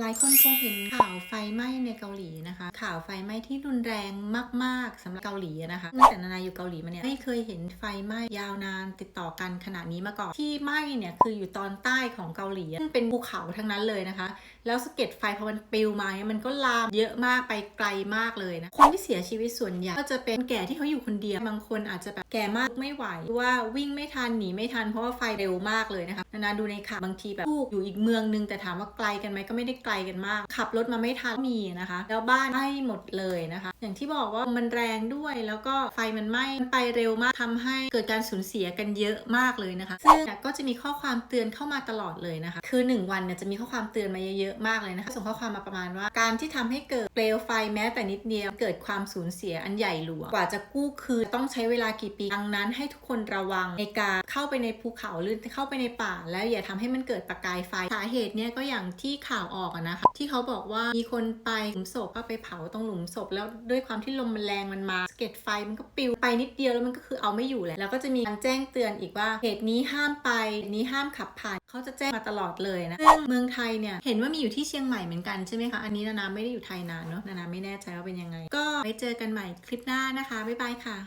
หลายคนคงเห็นข่าวไฟไหม้ในเกาหลีนะคะ ข่าวไฟไหม้ที่รุนแรงมากๆสำหรับเกาหลีนะคะตั้งแต่นานาอยู่เกาหลีมาเนี่ยไม่เคยเห็นไฟไหม้ยาวนานติดต่อกันขนาดนี้มาก่อนที่ไหม้เนี่ยคืออยู่ตอนใต้ของเกาหลีซึ่งเป็นภูเขาทั้งนั้นเลยนะคะ แล้วสะเก็ดไฟพอมันปลิวมาเนี่ยมันก็ลามเยอะมากไปไกลมากเลยนะคนที่เสียชีวิตส่วนใหญ่ก็จะเป็นแก่ที่เขาอยู่คนเดียวบางคนอาจจะแบบแก่มากไม่ไหวหรือว่าวิ่งไม่ทันหนีไม่ทันเพราะว่าไฟเร็วมากเลยนะคะนานาดูในข่าวบางทีแบบลูกอยู่อีกเมืองนึงแต่ถามว่าไกลกันไหมก็ไม่ได้ไกลกันมาก ขับรถมาไม่ทันมีนะคะ แล้วบ้านไหม้หมดเลยนะคะ อย่างที่บอกว่ามันแรงด้วยแล้วก็ไฟมันไหม้มันไปเร็วมากทำให้เกิดการสูญเสียกันเยอะมากเลยนะคะ ซึ่งก็จะมีข้อความเตือนเข้ามาตลอดเลยนะคะ คือ 1 วันเนี่ยจะมีข้อความเตือนมาเยอะๆมากเลยนะคะ ส่งข้อความมาประมาณว่า การที่ทำให้เกิดเปลวไฟแม้แต่นิดเดียวเกิดความสูญเสียอันใหญ่หลวงกว่าจะกู้คืนต้องใช้เวลากี่ปีดังนั้น ให้ทุกคนระวังในการเข้าไปในภูเขาหรือเข้าไปในป่า แล้วอย่าทำให้มันเกิดประกายไฟสาเหตุเนี่ยก็อย่างที่ข่าวออกอะนะคะที่เขาบอกว่ามีคนไปหลุมศพก็ไปเผาตรงหลุมศพ แล้วด้วยความที่ลมมันแรงมันมาสเก็ดไฟมันก็ปิวไปนิดเดียวแล้วมันก็คือเอาไม่อยู่แล้วแล้วก็จะมีการแจ้งเตือนอีกว่าเหตุนี้ห้ามไปนี้ห้ามขับผ่านเขาจะแจ้งมาตลอดเลยนะซึ่งเมืองไทยเนี่ยเห็นว่ามีอยู่ที่เชียงใหม่เหมือนกันใช่ไหมคะอันนี้นานาไม่ได้อยู่ไทยนานเนาะนานาไม่แน่ใจว่าเป็นยังไง ก็ไว้เจอกันใหม่คลิปหน้านะคะบ๊ายบายค่ะ